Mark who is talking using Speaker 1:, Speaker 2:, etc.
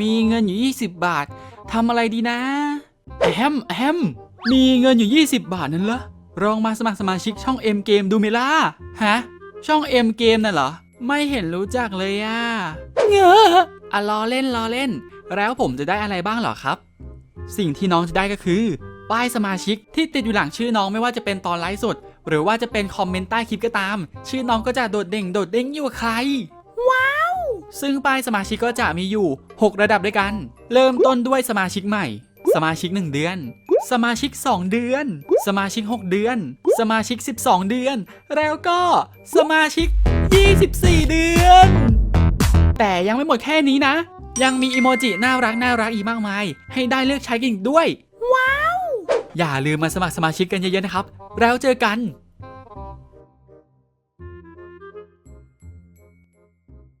Speaker 1: มีเงินอยู่ 20 บาททำอะไรดีนะแฮมแฮมมีเงินอยู่ 20 บาทนั่นเหรอลองมาสมัครสมาชิกช่อง M Game ดูไหมล่ะฮะ ช่อง M Game น่ะเหรอ ไม่เห็นรู้จักเลยอะเงอะอะล้อเล่นล้อเล่น แล้วผมจะได้อะไรบ้างเหรอครับ สิ่งที่น้องจะได้ก็คือ ป้ายสมาชิกที่ติดอยู่หลังชื่อน้องไม่ว่าจะเป็นตอนไลฟ์สด หรือว่าจะเป็นคอมเมนต์ใต้คลิปก็ตาม ชื่อน้องก็จะโดดเด่งโดดเด้งอยู่กับใคร ซึ่งป้ายสมาชิกก็จะมีอยู่ 6 ระดับด้วยกัน เริ่มต้นด้วยสมาชิกใหม่ สมาชิก 1 เดือน สมาชิก 2 เดือน สมาชิก 6 เดือน สมาชิก 12 เดือน แล้วก็สมาชิก 24 เดือน แต่ยังไม่หมดแค่นี้นะ ยังมีอีโมจิน่ารักน่ารักอีกมากมาย ให้ได้เลือกใช้กันอีกด้วย ว้าว อย่าลืมมาสมัครสมาชิกกันเยอะๆนะครับ แล้วเจอกัน